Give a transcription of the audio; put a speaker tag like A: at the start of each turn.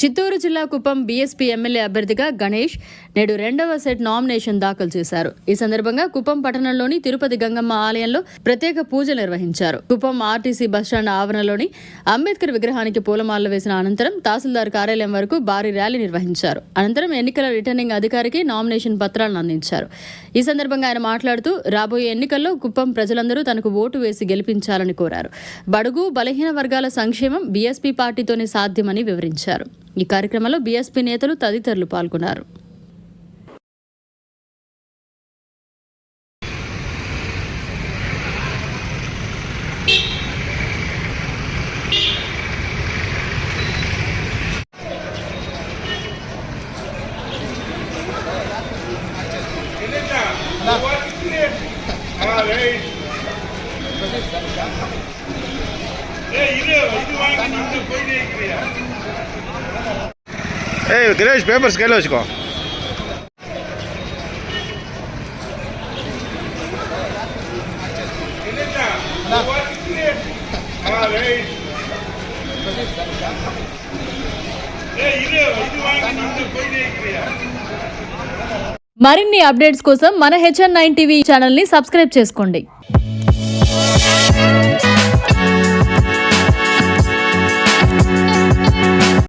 A: చిత్తూరు జిల్లా Kuppam BSP MLA అభ్యర్థిగా గణేష్ నేడు రెండవ సెట్ నామినేషన్ దాఖలు చేశారు. ఈ సందర్భంగా కుప్పం పట్టణంలోని తిరుపతి గంగమ్మ ఆలయంలో ప్రత్యేక పూజలు నిర్వహించారు. కుప్పం ఆర్టీసీ బస్టాండ్ ఆవరణలోని అంబేద్కర్ విగ్రహానికి పూలమాలలు వేసిన అనంతరం తహసీల్దార్ కార్యాలయం వరకు భారీ ర్యాలీ నిర్వహించారు. అనంతరం ఎన్నికల రిటర్నింగ్ అధికారికి నామినేషన్ పత్రాలను అందించారు. ఈ సందర్భంగా ఆయన మాట్లాడుతూ రాబోయే ఎన్నికల్లో కుప్పం ప్రజలందరూ తనకు ఓటు వేసి గెలిపించాలని కోరారు. బడుగు బలహీన వర్గాల సంక్షేమం బీఎస్పీ పార్టీతోనే సాధ్యమని వివరించారు. ఈ కార్యక్రమంలో బీఎస్పీ నేతలు తదితరులు పాల్గొన్నారు.
B: ఏయ్ దినేష్ పేపర్స్కి వెళ్ళి వచ్చుకో
A: మరిన్ని అప్డేట్స్ కోసం మన హెచ్ఎన్ నైన్ టీవీ ఛానల్ని సబ్స్క్రైబ్ చేసుకోండి.